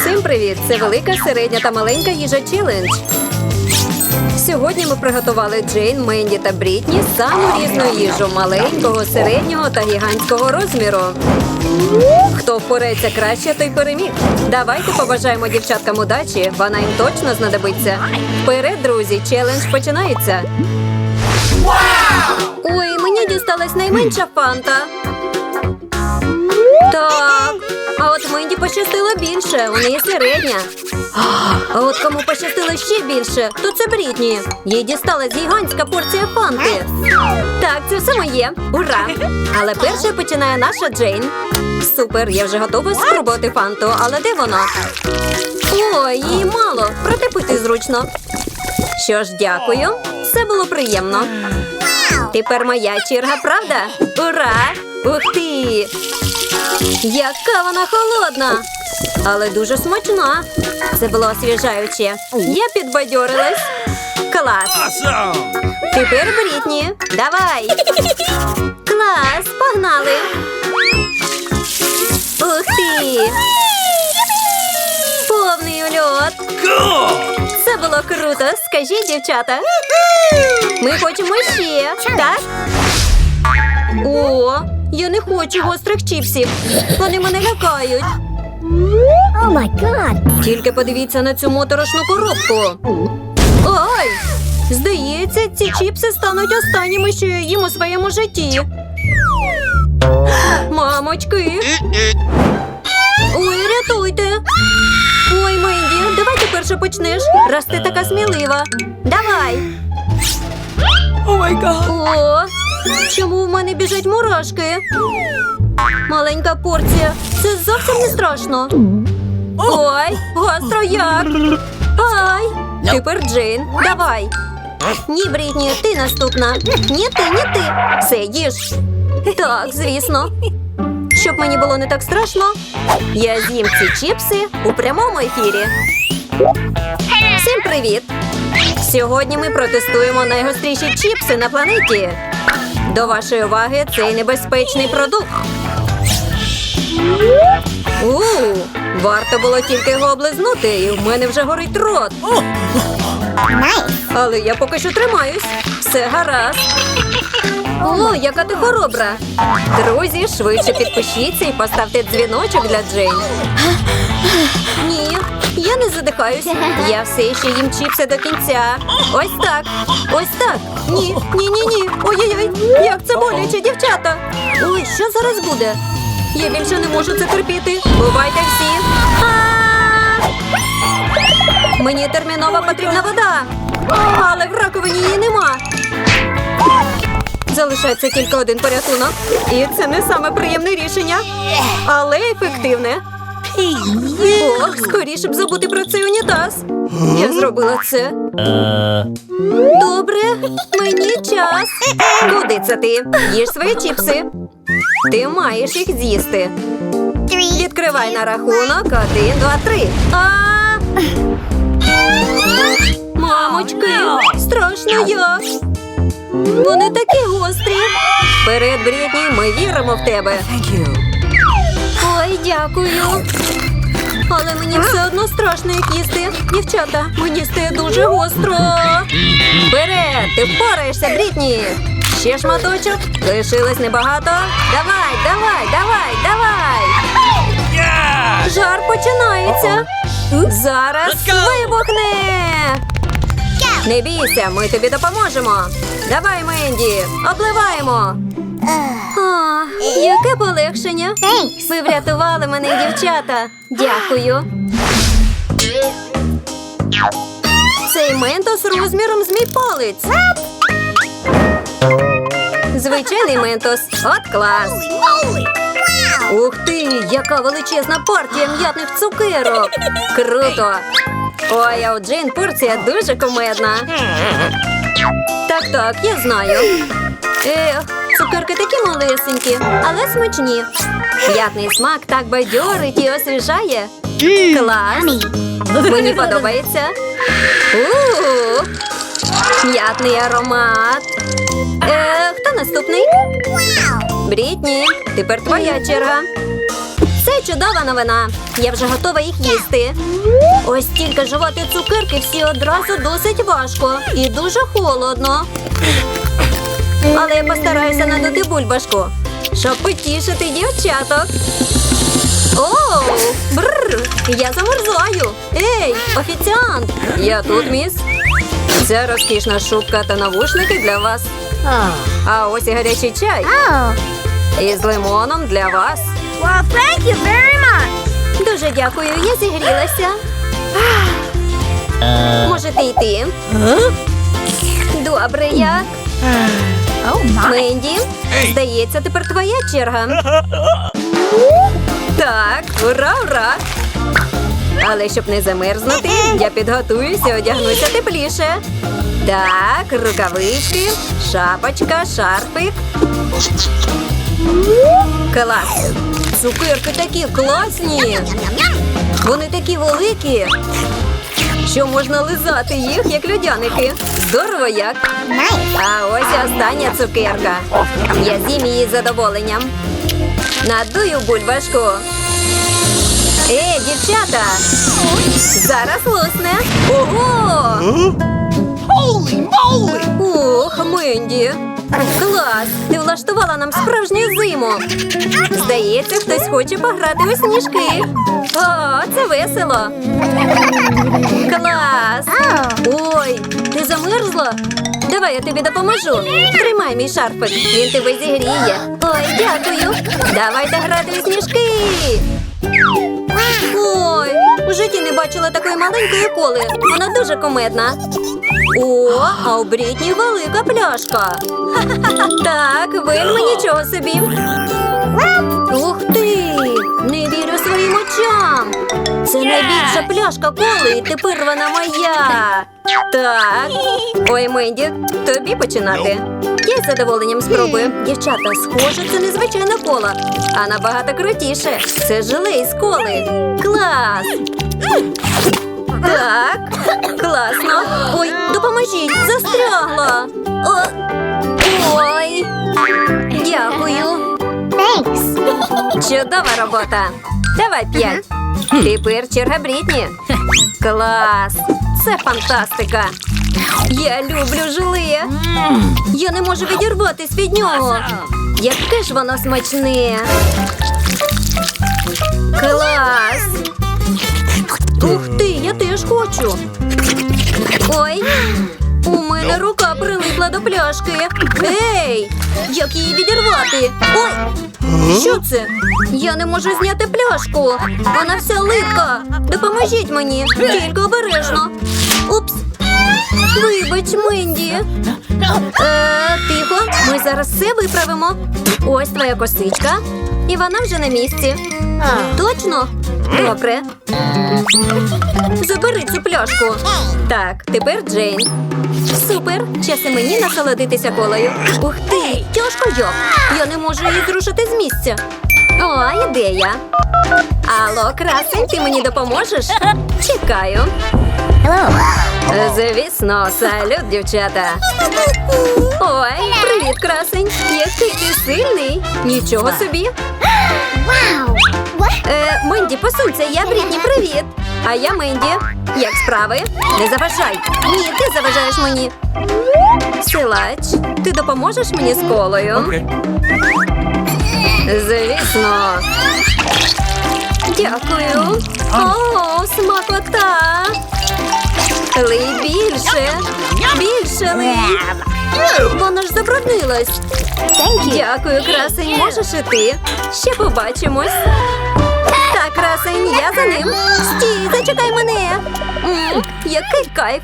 Всім привіт! Це велика, середня та маленька їжа челендж. Сьогодні ми приготували Джейн, Менді та Брітні саму різну їжу маленького, середнього та гігантського розміру. Хто впорається краще, той переміг. Давайте побажаємо дівчаткам удачі, вона їм точно знадобиться. Вперед, друзі, челендж починається. Ой, мені дісталась найменша фанта. Так. От Менді пощастило більше, у неї середня. А от кому пощастило ще більше, то це Брітні. Їй дісталась гігантська порція фанти. Так, це все моє. Ура! Але перше починає наша Джейн. Супер, я вже готова спробувати фанту, але де вона? Ой, її мало, проте пити зручно. Що ж, дякую. Все було приємно. Тепер моя черга, правда? Ура! Ух ти! Яка вона холодна! Але дуже смачна. Це було освіжаюче. Я підбадьорилась. Клас! Тепер Брітні. Давай. Клас, погнали. Ух ти! Повний ульот. Це було круто. Скажіть, дівчата. Ми хочемо ще. Так? О, я не хочу гострих чіпсів. Вони мене лякають. Oh my god. Тільки подивіться на цю моторошну коробку. Ой! Здається, ці чіпси стануть останніми, що я їм у своєму житті. Мамочки. Ой, рятуйте. Ой, Менді, давай ти перше почнеш, раз ти така смілива. Давай. Oh! О, чому в мене біжать мурашки? Маленька порція. Це зовсім не страшно. Ой, гостро як. Ай, тепер Джейн, давай. Ні, Брітні, ти наступна. Ні ти, ні ти. Все, їж. Так, звісно. Щоб мені було не так страшно, я з'їм ці чіпси у прямому ефірі. Всім привіт! Сьогодні ми протестуємо найгостріші чіпси на планеті. До вашої уваги цей небезпечний продукт. У, варто було тільки його облизнути, і в мене вже горить рот. Але я поки що тримаюсь. Все гаразд. О, яка ти хоробра. Друзі, швидше підпишіться і поставте дзвіночок для Джейн. Ні, я не задихаюсь. Я все ще їм чіпси до кінця. Ось так. Ось так. Ні, ні, ні, ні. Ой-ой-ой, як це боляче, дівчата. Ой, що зараз буде? Я більше не можу це терпіти. Бувайте всі. Мені терміново потрібна вода. Але в раковині її нема. Залишається тільки один порятунок. І це не саме приємне рішення, але ефективне. Ох, скоріше б забути про цей унітаз. Я зробила це. Добре, мені час. Куди це ти? Їж свої чіпси. Ти маєш їх з'їсти. Відкривай на рахунок. Один, два, три. Мамочки, страшно як. Вони такі гострі. Вперед, Брітні, ми віримо в тебе. Ой, дякую. Але мені все одно страшно їх їсти. Дівчата, мені стає дуже гостро. Вперед, ти впораєшся, Брітні. Ще шматочок. Лишилось небагато. Давай, давай, давай, давай. Жар починається. Зараз вибухне. Не бійся, ми тобі допоможемо. Давай, Менді, обливаємо. А, яке полегшення. Ви врятували мене, дівчата. Дякую. Цей ментос розміром з мій палець. Звичайний ментос. От клас. Ух ти, яка величезна партія м'ятних цукерок. Круто. Ой, а у Джейн порція дуже кумедна. Так, так, я знаю. Ех, цукерки такі малесенькі, але смачні. М'ятний смак так бадьорить і освіжає. Клас. Мені подобається. У-у-у. М'ятний аромат. Е, хто наступний? Брітні, тепер твоя черга. Це чудова новина. Я вже готова їх їсти. Ось тільки жувати цукерки всі одразу досить важко і дуже холодно. Але я постараюся надути бульбашку, щоб потішити дівчаток. Оу, бррр, я замерзаю. Ей, офіціант! Я тут, міс. Це розкішна шубка та навушники для вас. А ось і гарячий чай. Із лимоном для вас. Well, thank you very much. Дуже дякую, я зігрілася. Можете йти. Добре, як? Oh. Менді, здається, тепер твоя черга. Так, ура, ура! Але щоб не замерзнути, я підготуюся, одягнуся тепліше. Так, рукавички, шапочка, шарфик. Клас! Цукерки такі класні! Вони такі великі, що можна лизати їх, як людяники. Здорово як! А ось остання цукерка. Я з'їм її з задоволенням. Надую бульбашку. Ей, дівчата! Зараз лусне. Ого! Holy moly! Ох, Менді! Клас! Ти влаштувала нам справжню зиму. Здається, хтось хоче пограти у сніжки. Це весело. Клас! Ой, ти замерзла? Давай я тобі допоможу. Тримай мій шарфик, він тебе зігріє. Ой, дякую. Давайте грати у сніжки. Ой, у житті не бачила такої маленької коли. Вона дуже комедна. О, а у Брітні велика пляшка. Так, вельми нічого собі. Ух ти! Не вірю своїм очам. Це найбільша пляшка коли, і тепер вона моя. Так. Ой, Менді, тобі починати. Я з задоволенням спробую. Дівчата, схоже, це не звичайна кола, а набагато крутіше. Це желе із коли. Клас! Дякую. Thanks. Чудова робота. Давай п'ять. Тепер черга Брітні. Клас! Це фантастика. Я люблю желе. Я не можу відірватись від нього. Яке ж воно смачне. Клас! Ух ти, я теж хочу. Ой, у мене рука прилипла до пляшки. Ей! Як її відірвати? Ой! Що це? Я не можу зняти пляшку. Вона вся липка. Допоможіть мені, тільки обережно. Упс. Вибач, Менді. Е, тихо, ми зараз все виправимо. Ось твоя косичка. І вона вже на місці. Точно? Добре. Забери цю пляшку. Так, тепер Джейн. Супер! Час і мені насолодитися колою. Ух ти! Тяжко як! Я не можу її зрушити з місця. О, ідея. Алло, красень, ти мені допоможеш? Чекаю. Звісно, салют, дівчата. Ой, привіт, красень. Який ти сильний. Нічого собі. Wow. Е, Менді, посунься, я Брітні, привіт. А я Менді. Як справи? Не заважай. Ні, ти заважаєш мені. Силач, ти допоможеш мені з колою? Okay. Звісно. Дякую. О, смакота. Лий більше. Більше лий. Вона ж забруднилась. Дякую, красень. Можеш і ти. Ще побачимось. Так, красень, я за ним. Стій, зачекай мене. Який кайф.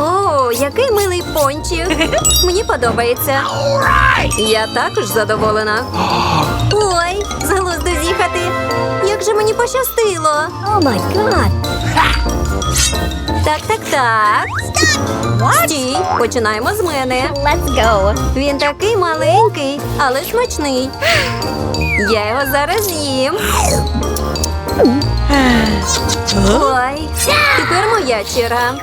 О, який милий пончик. Мені подобається. Я також задоволена. Ой, з з'їхати. Як же мені пощастило. Oh my god. Так, так, так. Стій, починаємо з мене. Let's go. Він такий маленький, але смачний. Я його зараз з'їм. Ой, тепер моя черга.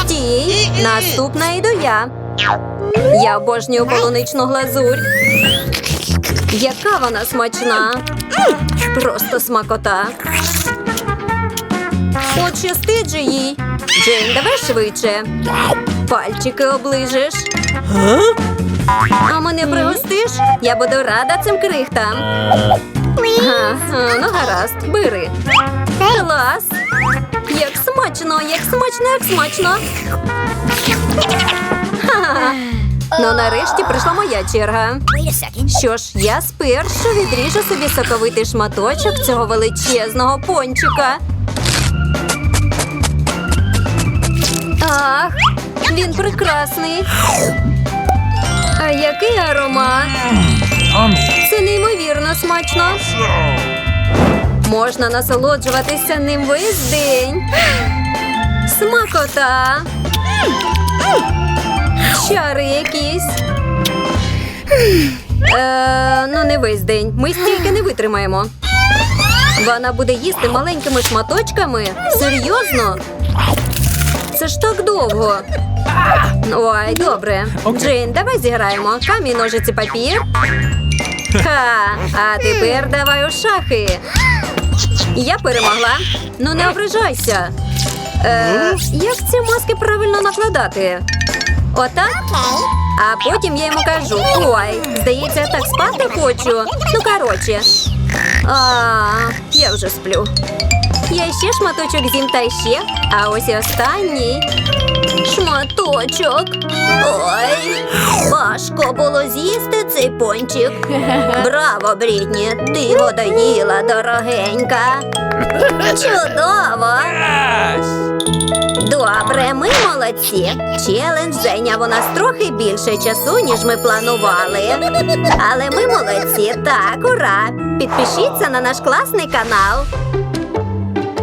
Стій, наступна йду я. Я обожнюю полуничну глазурь. Яка вона смачна! Просто смакота. Щастить же їй. Джейн, давай швидше. Пальчики оближеш. А мене пригостиш? Я буду рада цим крихтам. Ага, ну гаразд, бери. Клас! Як смачно, як смачно, як смачно. Ха-ха. Ну, нарешті прийшла моя черга. Що ж, я спершу відріжу собі соковитий шматочок цього величезного пончика. Ах, він прекрасний. А який аромат? Це неймовірно смачно. Можна насолоджуватися ним весь день. Смакота. Чари якісь. Е, ну, не весь день. Ми стільки не витримаємо. Вона буде їсти маленькими шматочками? Серйозно? Це ж так довго. Ой, добре. Джейн, давай зіграємо. Камінь, ножиці, папір. Ха, а тепер давай у шахи. Я перемогла. Ну не ображайся. Е, як ці маски правильно накладати? Отак? А потім я йому кажу: ой, здається, я так спати хочу. Ну, коротше. А, я вже сплю. Я ще шматочок з'їм та ще, а ось і останній. Шматочок. Ой, важко було з'їсти цей пончик. Браво, Брітні, ти водоїла, дорогенька. Чудово. Добре, ми молодці. Челендж зайняв у нас трохи більше часу, ніж ми планували. Але ми молодці. Так, ура! Підпишіться на наш класний канал.